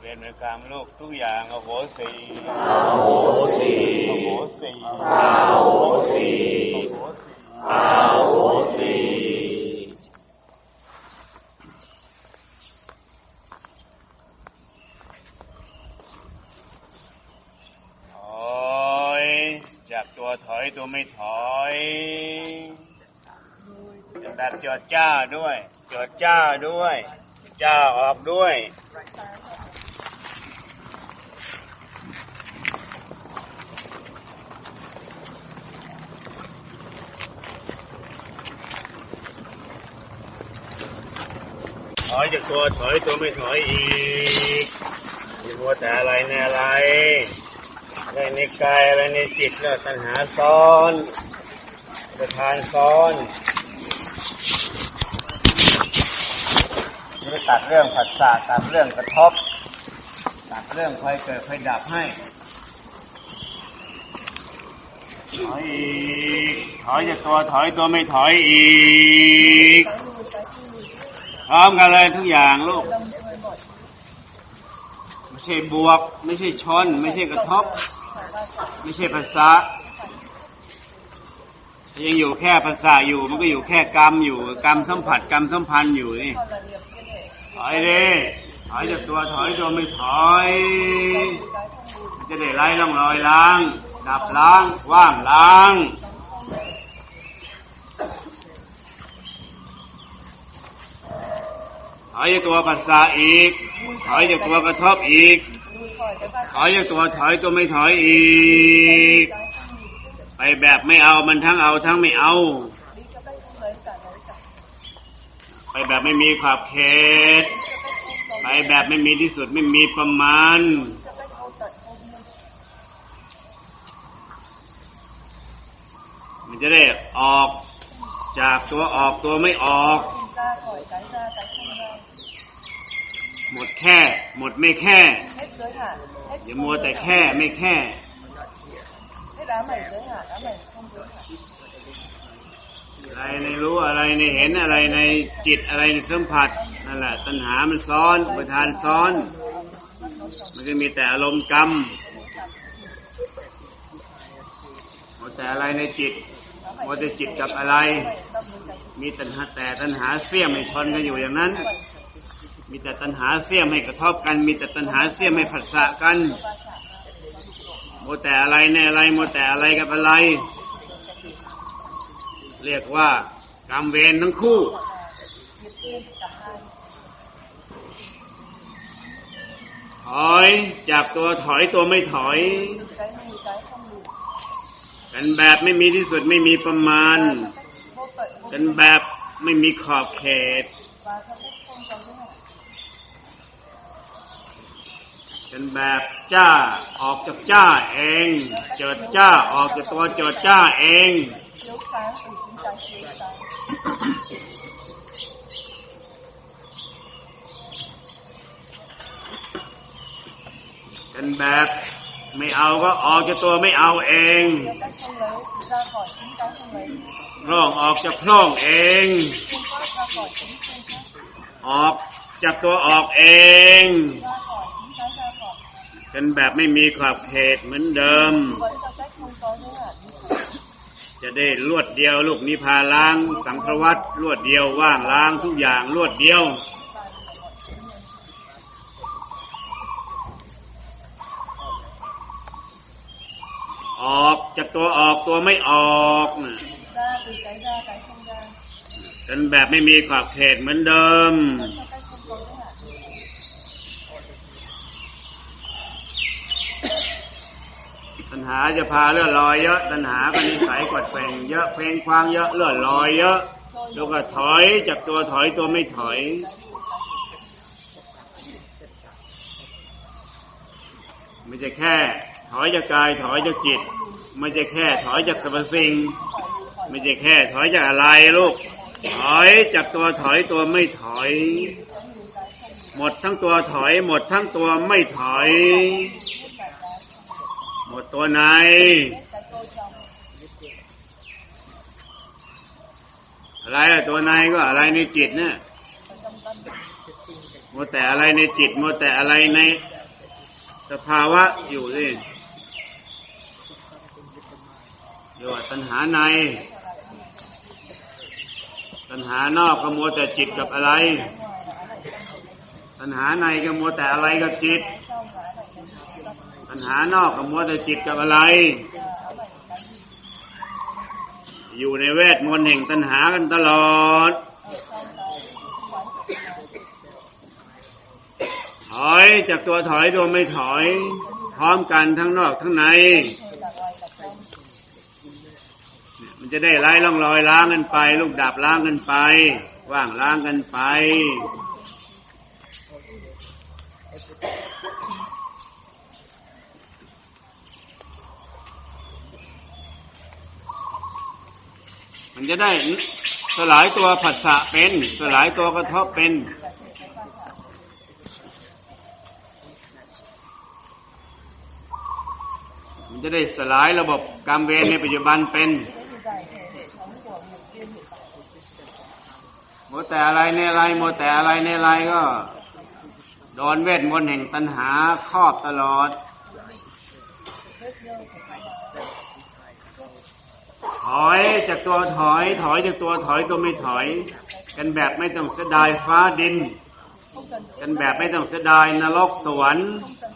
เวรกรรมลูกทุกอย่างอโหสิอโหสิอโหสิอโหสิอโหสิอโหสิถอยจากตัวถอยตัวไม่ถอยแบบจดจ้าด้วยจดจ้าด้วย จ้าออกด้วย ถอยจากตัวถอยตัวไม่ถอยอีกอย่ามัวแต่อะไรในอะไรอะไรในกายอะไรในจิตเนี่ยตัณหาซ้อนประทานซ้อนนี่ตัดเรื่องผัสสะตัดเรื่องกระทบ ตัดเรื่องคอยเกิดคอยดับให้ถอยอีกถอยจากตัวถอยตัวไม่ถอยอีก พร้อมกันเลยทุกอย่างลูก ไม่ใช่บวก ไม่ใช่ชน ไม่ใช่กระทบ ไม่ใช่ภาษายังอยู่แค่ภาษาอยู่ มันก็อยู่แค่กรรมอยู่ กรรมสัมผัสกรรมสัมพันธ์อยู่นี่ถอยดิถอยจากตัวถอยตัวไม่ถอยจะได้ไล่ร่องรอยล้าง ดับล้าง ว่างล้าง อยจากตัวภาษาอีก ถอยจากตัวกระทบอีก ถอยจากตัวถอยตัวไม่ถอยอีก ไปแบบไม่เอามันทั้งเอาทั้งไม่เอา ไปแบบไม่มีขอบเขต ไปแบบไม่มีที่สุดไม่มีประมาณมันจะได้ออกจากตัวออกตัวไม่ออก หมดแค่ หมดไม่แค่ hết giới hạn hết อย่ามัวแต่แค่ไม่แค่ hết ám ảnh giới hạn ám ảnh không giới hạn อะไรในรู้อะไรในเห็นอะไรในจิตอะไรในสัมผัสนั่นแหละตัณหามันซ้อนประทานซ้อน มันก็มีแต่อารมณ์กรรมหมดแต่อะไรในจิตหมดแต่จิตกับอะไร มีตัณหาแต่ตัณหาเสี้ยมให้ชนกันอยู่อย่างนั้น มีแต่ตัณหาเสี้ยมให้กระทบกัน มีแต่ตัณหาเสี้ยมให้ผัสสะกันหมแต่อะไรในอะไรหมแต่อะไรกับอะไร เรียกว่ากรรมเวรทั้งคู่ ถอยจากตัวถอยตัวไม่ถอย กันแบบไม่มีที่สุดไม่มีประมาณ กันแบบไม่มีขอบเขต เป็นแบบจ้าออกจากจ้าเอง เจิดจ้าออกจากตัวเจิดจ้าเองเป็นแบบไม่เอาก็ออกจากตัวไม่เอาเองร่องออกจากพร่องเอง ออกจากตัวออกเอง กันแบบไม่มีขอบเขตเหมือนเดิม จะได้รวดเดียวลูกนิพพาล้าง สังขวัตรวดเดียวว่างล้างทุกอย่างรวดเดียวออกจากตัวออกตัวไม่ออกนะ ra từ cái ra cái không ra กันแบบไม่มีขอบเขตเหมือนเดิม vẫn theo cách không có giới hạn như thế ตัณหาจะ พาเลื่อนลอยเยอะตัณหาก็นิสัยกดแกว่งเยอะเพลงควางเยอะเลื่อนลอยเยอะแล้วก็ถอยจากตัวถอยตัวไม่ถอย ไม่ใช่แค่ ถอยจากกายถอยจากจิต ไม่ใช่แค่ถอยจากสรรพสิ่ง ไม่ใช่แค่ถอยจากอะไรลูก ถอยจากตัวถอยตัวไม่ถอย หมดทั้งตัวถอย หมดทั้งตัวไม่ถอย ดตัวไหน อะไรอะตัวในก็อะไรในจิตเนี่ย ở trong tâm หมมัวแต่อะไรในจิตมัวแต่อะไรในสภาวะอยู่สิโยชน์ตัณหาใน ตัณหานอกก็มัวแต่จิตกับอะไร ตัณหาในก็มัวแต่อะไรกับจิต ตัณหานอกก็มัวแต่จิตกับอะไร อยู่ในเวทมนต์แห่งตัณหากันตลอด ถอยจากตัวถอยตัวไม่ถอย พร้อมกันทั้งนอกทั้งใน มันจะได้ไล่ล่องรอยล้างกันไป ลูกดาบล้างกันไป ว่างล้างกันไป มันจะได้สลายตัวผัสสะเป็น สลายตัวกระทบเป็น มันจะได้สลายระบบกรรมเวรในปัจจุบันเป็นโมวแต่อะไรในอะไรโมวแต่อะไรในอะไรก็โดนเวทมนต์แห่งตัณหาครอบตลอด ถอย จากตัวถอย ถอยจากตัวถอยตัวไม่ถอย กันแบบไม่ต้องเสียดายฟ้าดิน กันแบบไม่ต้องเสียดายนรกสวรรค์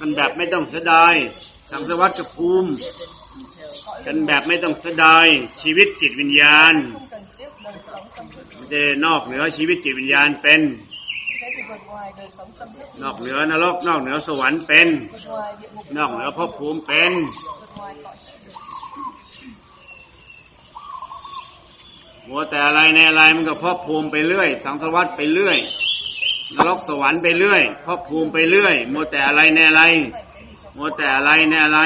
กันแบบไม่ต้องเสียดายสังสวัตภูมิ กันแบบไม่ต้องเสียดายชีวิตจิตวิญญาณมันจนอกเหนือชีวิตจิตวิญญาณเป็นนอกเหนือนรกนอกเหนือสวรรค์เป็น นอกเหนือภพภูมิเป็น มัวแต่อะไรในอะไรมันก็ภพภูมิไปเรื่อย สังสารวัตไปเรื่อยนรกสวรรค์ไปเรื่อยภพภูมิไปเรื่อย มัวแต่อะไรในอะไร มัวแต่อะไรในอะไร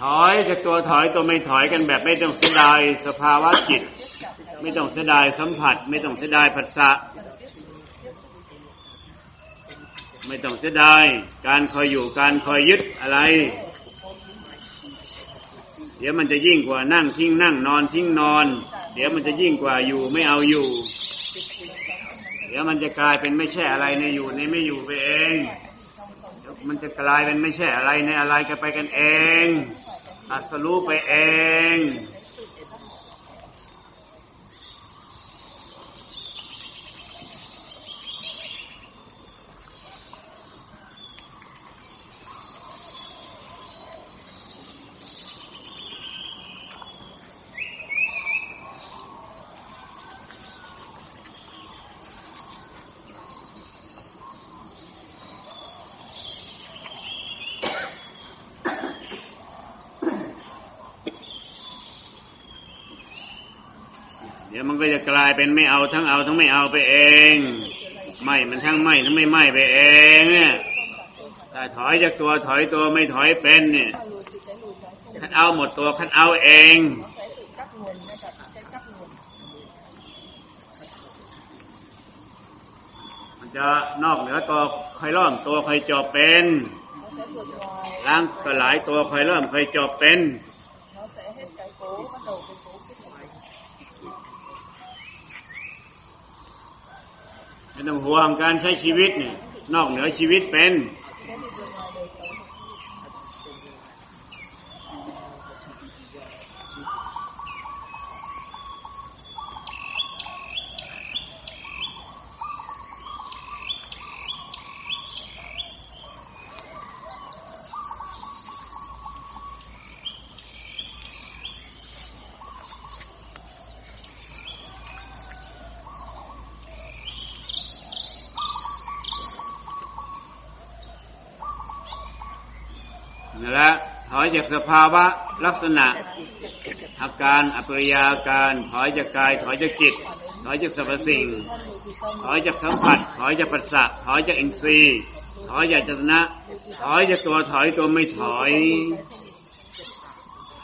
ถอยจาก ตัวถอยตัวไม่ถอยกันแบบไม่ต้องเสียดายสภาวะจิต ไม่ต้องเสียดายสัมผัส ไม่ต้องเสียดายผัสสะไม่ต้องเสียดายการคอยอยู่การคอยยึดอะไร เดี๋ยวมันจะยิ่งกว่านั่งทิ้งนั่งนอนทิ้งนอน เดี๋ยวมันจะยิ่งกว่าอยู่ไม่เอาอยู่ เดี๋ยวมันจะกลายเป็นไม่ใช่อะไรในอยู่ในไม่อยู่ไปเอง มันจะกลายเป็นไม่ใช่อะไรในอะไรกันไปกันเอง อัสรู้ไปเอง ดี๋ยวมันก็จะกลายเป็นไม่เอาทั้งเอาทั้งไม่เอาไปเองไม่มันทั้งไม่ทั้งไม่ไม่ไปเองเนี่ยถ้าถอยจากตัวถอยตัวไม่ถอยเป็นเนี่ยคันเอาหมดตัวคันเอาเองมันจะนอกเหนือตัวคอยร่อมตัวคอยจบเป็นล้างสลายตัวคอยเริ่มคอยจบเป็น ไม่ต้องห่วงการใช้ชีวิตเนี่ยนอกเหนือชีวิตเป็น แหละถอยจากสภาวะลักษณะ อาการอปริยาการ ถอยจากกาย ถอยจากจิต ถอยจากสรรพสิ่ง ถอยจากสัมผัส ถอยจากปัสสะถอยจากอินทรีย์ ถอยจากจตนะ ถอยจากตัวถอยตัวไม่ถอย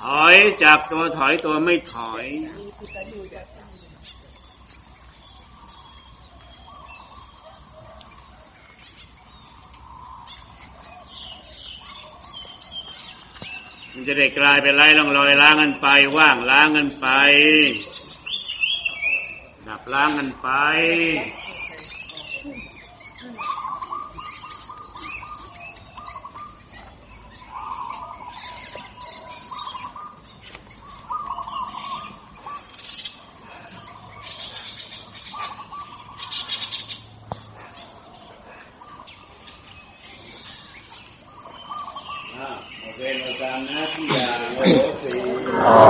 ถอยจากตัวถอยตัวไม่ถอย มันจะได้กลายเป็นไร้ร่องรอยล้างกันไป ว่างล้างกันไป ดับล้างกันไป อ่าโอเคเราตามห น้าที่อย่างโอสีโอสี